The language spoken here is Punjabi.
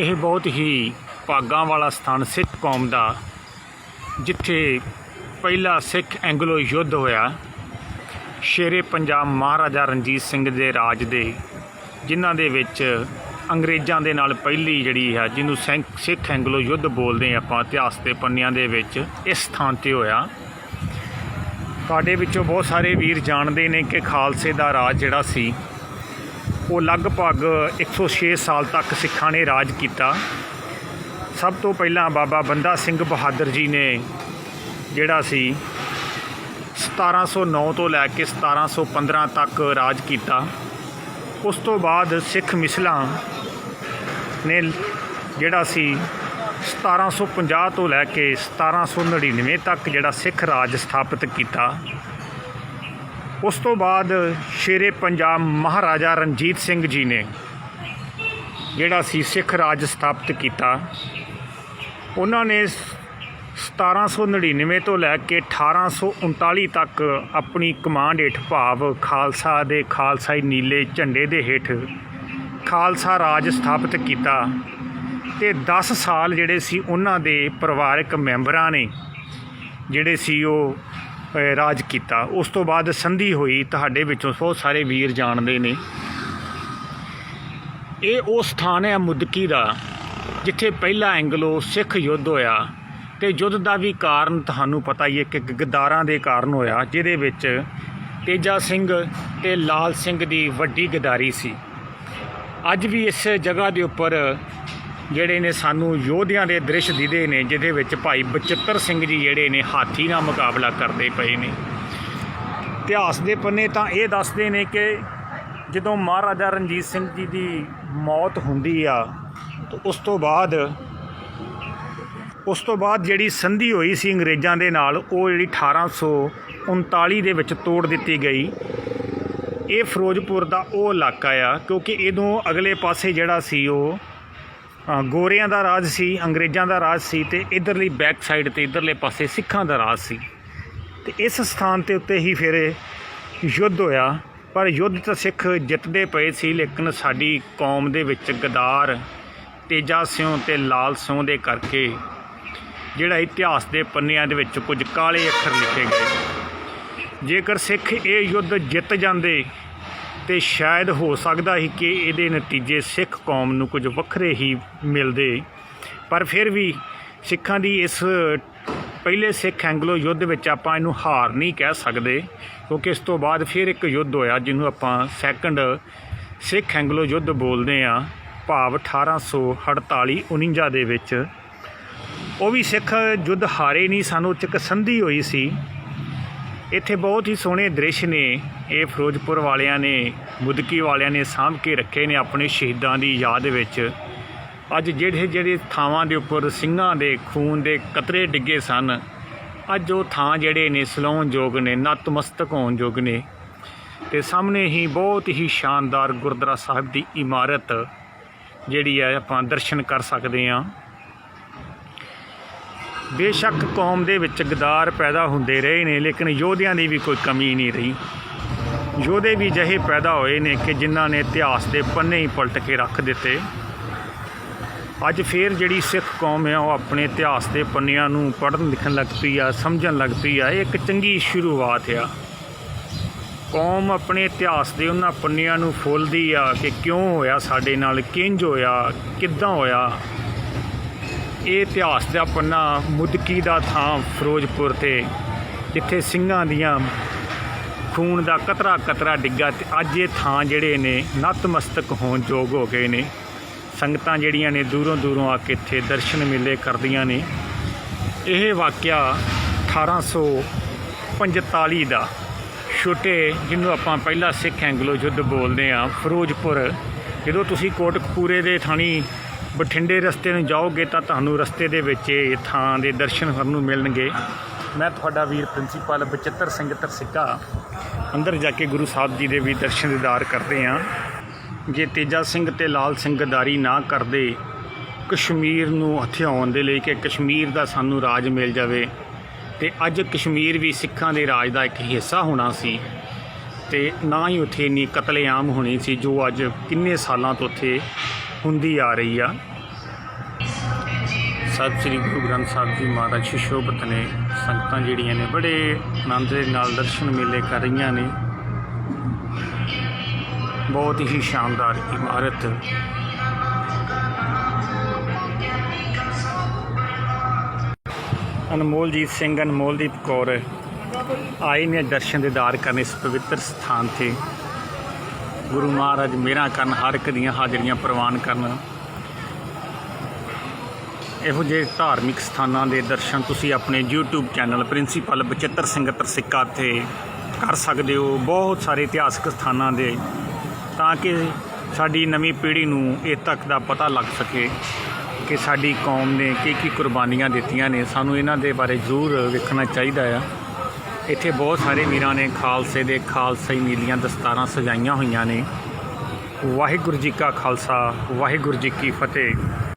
ਇਹ ਬਹੁਤ ਹੀ ਭਾਗਾਂ ਵਾਲਾ ਸਥਾਨ ਸਿੱਖ ਕੌਮ ਦਾ, ਜਿੱਥੇ ਪਹਿਲਾ ਸਿੱਖ ਐਂਗਲੋ ਯੁੱਧ ਹੋਇਆ। ਸ਼ੇਰੇ ਪੰਜਾਬ ਮਹਾਰਾਜਾ ਰਣਜੀਤ ਸਿੰਘ ਦੇ ਰਾਜ ਦੇ, ਜਿਨ੍ਹਾਂ ਦੇ ਵਿੱਚ ਅੰਗਰੇਜ਼ਾਂ ਦੇ ਨਾਲ ਪਹਿਲੀ ਜਿਹੜੀ ਹੈ ਜਿਹਨੂੰ ਸੈਂਕ- ਸਿੱਖ ਐਂਗਲੋ ਯੁੱਧ ਬੋਲਦੇ ਹਾਂ ਆਪਾਂ, ਇਤਿਹਾਸ ਦੇ ਪੰਨਿਆਂ ਦੇ ਵਿੱਚ, ਇਸ ਸਥਾਨ ਤੇ ਹੋਇਆ। ਤੁਹਾਡੇ ਵਿੱਚੋਂ ਬਹੁਤ ਸਾਰੇ ਵੀਰ ਜਾਣਦੇ ਨੇ ਕਿ ਖਾਲਸੇ ਦਾ ਰਾਜ ਜਿਹੜਾ ਸੀ ਉਹ ਲਗਭਗ 106 ਸਾਲ ਤੱਕ ਸਿੱਖਾਂ ਨੇ ਰਾਜ ਕੀਤਾ। ਸਭ ਤੋਂ ਪਹਿਲਾਂ ਬਾਬਾ ਬੰਦਾ ਸਿੰਘ ਬਹਾਦਰ ਜੀ ਨੇ ਜਿਹੜਾ ਸੀ 1709 ਤੋਂ ਲੈ ਕੇ 1715 ਤੱਕ ਰਾਜ ਕੀਤਾ। ਉਸ ਤੋਂ ਬਾਅਦ ਸਿੱਖ ਮਿਸਲਾਂ ਨੇ ਜਿਹੜਾ ਸੀ 1750 ਤੋਂ ਲੈ ਕੇ 1799 ਤੱਕ ਜਿਹੜਾ ਸਿੱਖ ਰਾਜ ਸਥਾਪਿਤ ਕੀਤਾ। ਉਸ ਤੋਂ ਬਾਅਦ ਸ਼ੇਰੇ ਪੰਜਾਬ ਮਹਾਰਾਜਾ ਰਣਜੀਤ ਸਿੰਘ ਜੀ ਨੇ ਜਿਹੜਾ ਸੀ ਸਿੱਖ ਰਾਜ ਸਥਾਪਿਤ ਕੀਤਾ, ਉਹਨਾਂ ਨੇ 1799 ਤੋਂ ਲੈ ਕੇ 1839 ਤੱਕ ਆਪਣੀ ਕਮਾਂਡ ਹੇਠ ਭਾਵ ਖਾਲਸਾ ਦੇ ਖਾਲਸਾਈ ਨੀਲੇ ਝੰਡੇ ਦੇ ਹੇਠ ਖਾਲਸਾ ਰਾਜ ਸਥਾਪਿਤ ਕੀਤਾ ਤੇ 10 ਸਾਲ ਜਿਹੜੇ ਸੀ ਉਹਨਾਂ ਦੇ ਪਰਿਵਾਰਕ ਮੈਂਬਰਾਂ ਨੇ, ਜਿਹੜੇ ਸੀ ਉਹ ਰਾਜ ਕੀਤਾ। ਉਸ ਤੋਂ ਬਾਅਦ ਸੰਧੀ ਹੋਈ, ਤੁਹਾਡੇ ਵਿੱਚੋਂ ਬਹੁਤ ਸਾਰੇ ਵੀਰ ਜਾਣਦੇ ਨੇ। ਇਹ ਉਹ ਸਥਾਨ ਹੈ ਮੁਦਕੀ ਦਾ, ਜਿੱਥੇ ਪਹਿਲਾ ਐਂਗਲੋ ਸਿੱਖ ਯੁੱਧ ਹੋਇਆ ਤੇ ਯੁੱਧ ਦਾ ਵੀ ਕਾਰਨ ਤੁਹਾਨੂੰ ਪਤਾ ਹੀ ਹੈ ਕਿ ਗਦਾਰਾਂ ਦੇ ਕਾਰਨ ਹੋਇਆ, ਜਿਹਦੇ ਵਿੱਚ ਤੇਜਾ ਸਿੰਘ ਤੇ ਲਾਲ ਸਿੰਘ ਦੀ ਵੱਡੀ ਗਦਾਰੀ ਸੀ। ਅੱਜ ਵੀ ਇਸ ਜਗ੍ਹਾ ਦੇ ਉੱਪਰ ਜਿਹੜੇ ਨੇ ਸਾਨੂੰ ਯੋਧਿਆਂ ਦੇ ਦ੍ਰਿਸ਼ ਦਿਖਦੇ ਨੇ, ਜਿਹਦੇ ਵਿੱਚ ਭਾਈ ਬਚਿੱਤਰ ਸਿੰਘ ਜੀ ਜਿਹੜੇ ਨੇ ਹਾਥੀ ਨਾਲ ਮੁਕਾਬਲਾ ਕਰਦੇ ਪਏ ਨੇ। ਇਤਿਹਾਸ ਦੇ ਪੰਨੇ ਤਾਂ ਇਹ ਦੱਸਦੇ ਨੇ ਕਿ ਜਦੋਂ ਮਹਾਰਾਜਾ ਰਣਜੀਤ ਸਿੰਘ ਜੀ ਦੀ ਮੌਤ ਹੁੰਦੀ ਆ, ਤਾਂ ਉਸ ਤੋਂ ਬਾਅਦ, ਉਸ ਤੋਂ ਬਾਅਦ ਜਿਹੜੀ ਸੰਧੀ ਹੋਈ ਸੀ ਅੰਗਰੇਜ਼ਾਂ ਦੇ ਨਾਲ, ਉਹ ਜਿਹੜੀ 1839 ਦੇ ਵਿੱਚ ਤੋੜ ਦਿੱਤੀ ਗਈ। ਇਹ ਫਿਰੋਜ਼ਪੁਰ ਦਾ ਉਹ ਇਲਾਕਾ ਆ, ਕਿਉਂਕਿ ਇਹਦੋਂ ਅਗਲੇ ਪਾਸੇ ਜਿਹੜਾ ਸੀ ਉਹ ਗੋਰਿਆਂ ਦਾ ਰਾਜ ਸੀ, ਅੰਗਰੇਜ਼ਾਂ ਦਾ ਰਾਜ ਸੀ ਤੇ ਇਧਰਲੀ ਬੈਕ ਸਾਈਡ ਤੇ ਇਧਰਲੇ ਪਾਸੇ ਸਿੱਖਾਂ ਦਾ ਰਾਜ ਸੀ। ਤੇ ਇਸ ਸਥਾਨ ਤੇ ਉੱਤੇ ਹੀ ਫਿਰ ਯੁੱਧ ਹੋਇਆ। ਪਰ ਯੁੱਧ ਤਾਂ ਸਿੱਖ ਜਿੱਤਦੇ ਪਏ ਸੀ, ਲੇਕਿਨ ਸਾਡੀ ਕੌਮ ਦੇ ਵਿੱਚ ਗਦਾਰ, ਤੇਜਾ ਸਿਉ ਤੇ ਲਾਲ ਸਿਉ ਦੇ ਕਰਕੇ ਜਿਹੜਾ ਇਤਿਹਾਸ ਦੇ ਪੰਨਿਆਂ ਦੇ ਵਿੱਚ ਕੁਝ ਕਾਲੇ ਅੱਖਰ ਲਿਖੇ ਗਏ। ਜੇਕਰ ਸਿੱਖ ਇਹ ਯੁੱਧ ਜਿੱਤ ਜਾਂਦੇ ਤੇ ਸ਼ਾਇਦ ਹੋ ਸਕਦਾ ਸੀ ਕਿ ਇਹਦੇ ਨਤੀਜੇ ਸਿੱਖ ਕੌਮ ਨੂੰ ਕੁਝ ਵੱਖਰੇ ਹੀ ਮਿਲਦੇ। ਪਰ ਫਿਰ ਵੀ ਸਿੱਖਾਂ ਦੀ ਇਸ ਪਹਿਲੇ ਸਿੱਖ ਐਂਗਲੋ ਯੁੱਧ ਵਿੱਚ ਆਪਾਂ ਇਹਨੂੰ ਹਾਰ ਨਹੀਂ ਕਹਿ ਸਕਦੇ, ਕਿਉਂਕਿ ਇਸ ਤੋਂ ਬਾਅਦ ਫਿਰ ਇੱਕ ਯੁੱਧ ਹੋਇਆ ਜਿਹਨੂੰ ਆਪਾਂ ਸੈਕੰਡ ਸਿੱਖ ਐਂਗਲੋ ਯੁੱਧ ਬੋਲਦੇ ਆ ਭਾਵ 1848 49 ਦੇ ਵਿੱਚ। ਉਹ ਵੀ ਸਿੱਖ ਯੁੱਧ ਹਾਰੇ ਨਹੀਂ, ਸਾਨੂੰ ਚ ਇੱਕ ਸੰਧੀ ਹੋਈ ਸੀ। ਇੱਥੇ ਬਹੁਤ ਹੀ ਸੋਹਣੇ ਦ੍ਰਿਸ਼ ਨੇ। ਇਹ ਫਿਰੋਜ਼ਪੁਰ ਵਾਲਿਆਂ ਨੇ, ਮੁਦਕੀ ਵਾਲਿਆਂ ਨੇ ਸਾਂਭ ਕੇ ਰੱਖੇ ਨੇ ਆਪਣੇ ਸ਼ਹੀਦਾਂ ਦੀ ਯਾਦ ਵਿੱਚ। ਅੱਜ ਜਿਹੜੇ ਜਿਹੜੇ ਥਾਵਾਂ ਦੇ ਉੱਪਰ ਸਿੰਘਾਂ ਦੇ ਖੂਨ ਦੇ ਕਤਰੇ ਡਿੱਗੇ ਸਨ, ਅੱਜ ਉਹ ਥਾਂ ਜਿਹੜੇ ਨੇ ਸਲਾਉਣ ਯੋਗ ਨੇ, ਨਤਮਸਤਕ ਹੋਣ ਯੋਗ ਨੇ। ਤੇ ਸਾਹਮਣੇ ਹੀ ਬਹੁਤ ਹੀ ਸ਼ਾਨਦਾਰ ਗੁਰਦੁਆਰਾ ਸਾਹਿਬ ਦੀ ਇਮਾਰਤ, ਜਿਹੜੀ ਹੈ ਆਪਾਂ ਦਰਸ਼ਨ ਕਰ ਸਕਦੇ ਹਾਂ। ਬੇਸ਼ੱਕ ਕੌਮ ਦੇ ਵਿੱਚ ਗਦਾਰ ਪੈਦਾ ਹੁੰਦੇ ਰਹੇ ਨੇ, ਲੇਕਿਨ ਯੋਧਿਆਂ ਦੀ ਵੀ ਕੋਈ ਕਮੀ ਨਹੀਂ ਰਹੀ। ਯੋਧੇ ਵੀ ਜਿਹੇ ਪੈਦਾ ਹੋਏ ਨੇ ਕਿ ਜਿਨ੍ਹਾਂ ਨੇ ਇਤਿਹਾਸ ਦੇ ਪੰਨੇ ਹੀ ਪਲਟ ਕੇ ਰੱਖ ਦਿੱਤੇ। ਅੱਜ ਫੇਰ ਜਿਹੜੀ ਸਿੱਖ ਕੌਮ ਹੈ, ਉਹ ਆਪਣੇ ਇਤਿਹਾਸ ਦੇ ਪੰਨਿਆਂ ਨੂੰ ਪੜ੍ਹਨ, ਲਿਖਣ ਲੱਗ ਪਈ ਆ, ਸਮਝਣ ਲੱਗ ਪਈ ਆ। ਇਹ ਇੱਕ ਚੰਗੀ ਸ਼ੁਰੂਆਤ ਆ। ਕੌਮ ਆਪਣੇ ਇਤਿਹਾਸ ਦੇ ਉਹਨਾਂ ਪੰਨਿਆਂ ਨੂੰ ਫੋਲਦੀ ਆ ਕਿ ਕਿਉਂ ਹੋਇਆ, ਸਾਡੇ ਨਾਲ ਕਿੰਜ ਹੋਇਆ, ਕਿੱਦਾਂ ਹੋਇਆ ਇਹ ਇਤਿਹਾਸ ਦਾ ਪੰਨਾ ਮੁਦਕੀ ਦਾ ਥਾਂ ਫਿਰੋਜ਼ਪੁਰ ਤੇ, ਜਿੱਥੇ ਸਿੰਘਾਂ ਦੀਆਂ ਖੂਨ ਦਾ ਕਤਰਾ ਕਤਰਾ ਡਿੱਗਾ ਤੇ ਅੱਜ ਇਹ ਥਾਂ ਜਿਹੜੇ ਨੇ ਨਤਮਸਤਕ ਹੋਣ ਯੋਗ ਹੋ ਗਏ ਨੇ। ਸੰਗਤਾਂ ਜਿਹੜੀਆਂ ਨੇ ਦੂਰੋਂ ਦੂਰੋਂ ਆ ਕੇ ਇੱਥੇ ਦਰਸ਼ਨ ਮੇਲੇ ਕਰਦੀਆਂ ਨੇ। ਇਹ ਵਾਕਿਆ 1845 ਦਾ ਛੋਟੇ, ਜਿਹਨੂੰ ਆਪਾਂ ਪਹਿਲਾ ਸਿੱਖ ਐਂਗਲੋ ਯੁੱਧ ਬੋਲਦੇ ਆ ਫਿਰੋਜ਼ਪੁਰ। ਜਦੋਂ ਤੁਸੀਂ ਕੋਟਕਪੂਰੇ ਦੇ ਥਾਣੀ ਬਠਿੰਡੇ ਰਸਤੇ ਨੂੰ ਜਾਓਗੇ ਤਾਂ ਤੁਹਾਨੂੰ ਰਸਤੇ ਦੇ ਵਿੱਚ ਇਹ ਥਾਂ ਦੇ ਦਰਸ਼ਨ ਕਰਨ ਨੂੰ ਮਿਲਣਗੇ। ਮੈਂ ਤੁਹਾਡਾ ਵੀਰ ਪ੍ਰਿੰਸੀਪਲ ਬਚਿੱਤਰ ਸਿੰਘ ਤਰਸਿੱਕਾ ਅੰਦਰ ਜਾ ਕੇ ਗੁਰੂ ਸਾਹਿਬ ਜੀ ਦੇ ਵੀ ਦਰਸ਼ਨ ਦੀਦਾਰ ਕਰਦੇ ਆ ਜੇ ਤੇਜਾ ਸਿੰਘ ਤੇ ਲਾਲ ਸਿੰਘ ਗਦਾਰੀ ਨਾ ਕਰਦੇ, ਕਸ਼ਮੀਰ ਨੂੰ ਹਥਿਆਉਣ ਦੇ ਲਈ ਕਿ ਕਸ਼ਮੀਰ ਦਾ ਸਾਨੂੰ ਰਾਜ ਮਿਲ ਜਾਵੇ, ਤੇ ਅੱਜ ਕਸ਼ਮੀਰ ਵੀ ਸਿੱਖਾਂ ਦੇ ਰਾਜ ਦਾ ਇੱਕ ਹਿੱਸਾ ਹੋਣਾ ਸੀ, ਤੇ ਨਾ ਹੀ ਉੱਥੇ ਇੰਨੀ ਕਤਲੇਆਮ ਹੋਣੀ ਸੀ ਜੋ ਅੱਜ ਕਿੰਨੇ ਸਾਲਾਂ ਤੋਂ ਉੱਥੇ ਹੁੰਦੀ ਆ ਰਹੀ ਆ। ਸਤਿ ਸ੍ਰੀ ਗੁਰੂ ਗ੍ਰੰਥ ਸਾਹਿਬ ਜੀ ਮਹਾਰਾਜ ਸ਼ਿਸ਼ੋਭਤ ਨੇ ਸੰਗਤਾਂ ਜਿਹੜੀਆਂ ਨੇ ਬੜੇ ਆਨੰਦ ਦੇ ਨਾਲ ਦਰਸ਼ਨ ਮੇਲੇ ਕਰ ਰਹੀਆਂ ਨੇ। ਬਹੁਤ ਹੀ ਸ਼ਾਨਦਾਰ ਇਮਾਰਤ। ਅਨਮੋਲਜੀਤ ਸਿੰਘ, ਅਨਮੋਲਦੀਪ ਕੌਰ ਆਏ ਨੇ ਦਰਸ਼ਨ ਦੀਦਾਰ ਕਰਨ ਇਸ ਪਵਿੱਤਰ ਸਥਾਨ ਤੇ। ਗੁਰੂ ਮਹਾਰਾਜ ਮੇਰਾ ਕਰਨ ਹਰ ਇੱਕ ਦੀਆਂ ਹਾਜ਼ਰੀਆਂ ਪ੍ਰਵਾਨ ਕਰਨ। ਇਹੋ ਜਿਹੇ ਧਾਰਮਿਕ ਸਥਾਨਾਂ ਦੇ ਦਰਸ਼ਨ ਤੁਸੀਂ ਆਪਣੇ YouTube channel principal Bachittar Singh Tarsikka ਤੇ ਕਰ ਸਕਦੇ ਹੋ। ਬਹੁਤ ਸਾਰੇ ਇਤਿਹਾਸਕ ਸਥਾਨਾਂ ਦੇ, ਤਾਂ ਕਿ ਸਾਡੀ ਨਵੀਂ ਪੀੜ੍ਹੀ ਨੂੰ ਇਹ ਤੱਕ ਦਾ ਪਤਾ ਲੱਗ ਸਕੇ ਕਿ ਸਾਡੀ ਕੌਮ ਨੇ ਕੀ ਕੀ ਕੁਰਬਾਨੀਆਂ ਦਿੱਤੀਆਂ ਨੇ। ਸਾਨੂੰ ਇਹਨਾਂ ਦੇ ਬਾਰੇ ਜ਼ਰੂਰ ਵੇਖਣਾ ਚਾਹੀਦਾ ਆ। ਇੱਥੇ ਬਹੁਤ ਸਾਰੇ ਵੀਰਾਂ ਨੇ ਖਾਲਸੇ ਦੇ ਖਾਲਸਾਈ ਨੀਲੀਆਂ ਦਸਤਾਰਾਂ ਸਜਾਈਆਂ ਹੋਈਆਂ ਨੇ। ਵਾਹਿਗੁਰੂ ਜੀ ਕਾ ਖਾਲਸਾ, ਵਾਹਿਗੁਰੂ ਜੀ ਕੀ ਫਤਿਹ।